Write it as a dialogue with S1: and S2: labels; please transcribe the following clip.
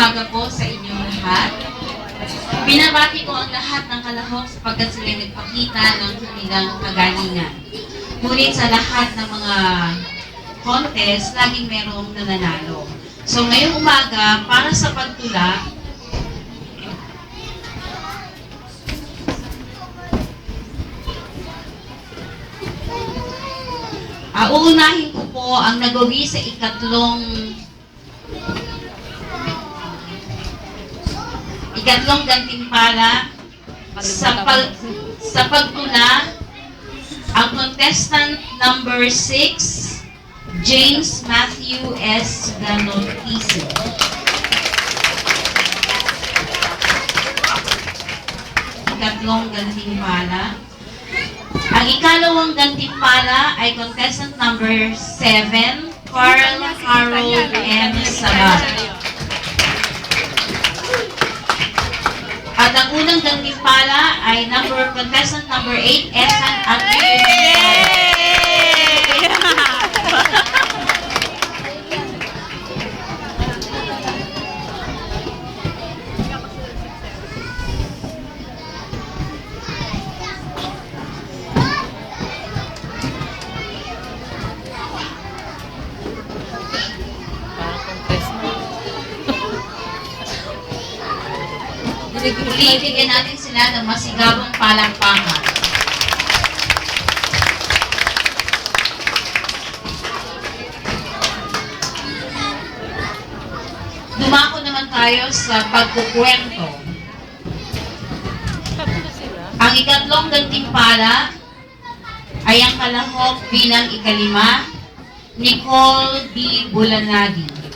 S1: umaga po sa inyong lahat. Binabati ko ang lahat ng kalahok sapagkat sila nagpakita ng kanilang kagalingan. Ngunit sa lahat ng mga contest, laging merong nananalo. So ngayong umaga, para sa pagtula, Ah, uunahin ko po ang nagawi sa ikatlong ikatlong gantimpala sa pag sa pagtula ang contestant number 6 James Matthew S. Ganotisi. Ikatlong gantimpala. Ang ikalawang gantimpala ay contestant number 7, Carl Harold M. Sabat. Ang unang gantimpala ay number contestant number 8, Ethan Aquino. Bibigyan natin sila ng masigabong palakpakan. Dumako naman tayo sa pagkukwento. Ang ikatlong gantimpala ay ang kalahok bilang ikalima, Nicole B. Bulanadi.